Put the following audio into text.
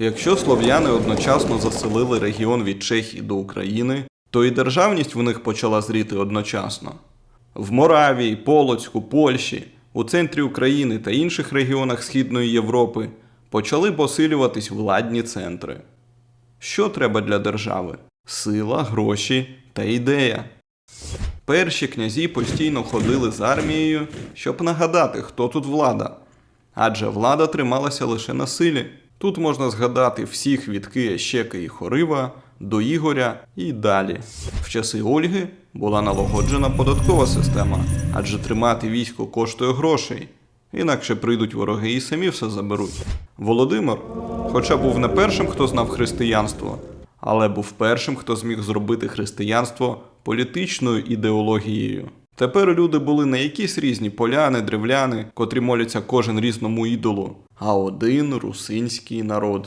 Якщо слов'яни одночасно заселили регіон від Чехії до України, то і державність в них почала зріти одночасно. В Моравії, Полоцьку, Польщі, у центрі України та інших регіонах Східної Європи почали посилюватись владні центри. Що треба для держави? Сила, гроші та ідея. Перші князі постійно ходили з армією, щоб нагадати, хто тут влада. Адже влада трималася лише на силі. Тут можна згадати всіх від Кия, Щека і Хорива до Ігоря і далі. В часи Ольги була налагоджена податкова система, адже тримати військо коштує грошей. Інакше прийдуть вороги і самі все заберуть. Володимир, хоча був не першим, хто знав християнство, але був першим, хто зміг зробити християнство політичною ідеологією. Тепер люди були не якісь різні поляни, древляни, котрі моляться кожен різному ідолу, а один русинський народ.